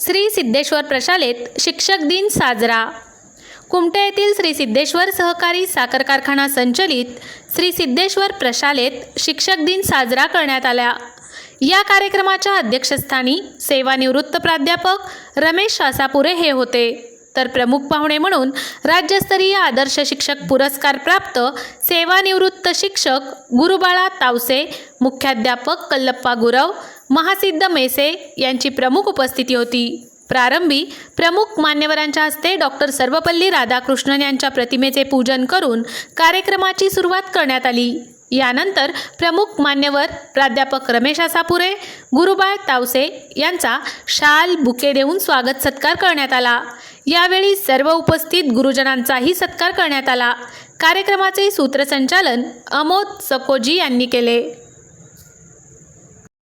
श्री सिद्धेश्वर प्रशालेत शिक्षक दिन साजरा. कुमटे येथील श्री सिद्धेश्वर सहकारी साखर कारखाना संचलित श्री सिद्धेश्वर प्रशालेत शिक्षक दिन साजरा करण्यात आला. या कार्यक्रमाच्या अध्यक्षस्थानी सेवानिवृत्त प्राध्यापक रमेश शासापुरे हे होते. तर प्रमुख पाहुणे म्हणून राज्यस्तरीय आदर्श शिक्षक पुरस्कार प्राप्त सेवानिवृत्त शिक्षक गुरुबाळा तावसे मुख्याध्यापक कल्लप्पा गुरव महासिद्ध मेसे यांची प्रमुख उपस्थिती होती. प्रारंभी प्रमुख मान्यवरांच्या हस्ते डॉक्टर सर्वपल्ली राधाकृष्णन यांच्या प्रतिमेचे पूजन करून कार्यक्रमाची सुरुवात करण्यात आली. यानंतर प्रमुख मान्यवर प्राध्यापक रमेश आसापुरे गुरुबाय तावसे यांचा शाल बुके देऊन स्वागत सत्कार करण्यात आला. यावेळी सर्व उपस्थित गुरुजनांचाही सत्कार करण्यात आला. कार्यक्रमाचे सूत्रसंचालन अमोद सकोजी यांनी केले.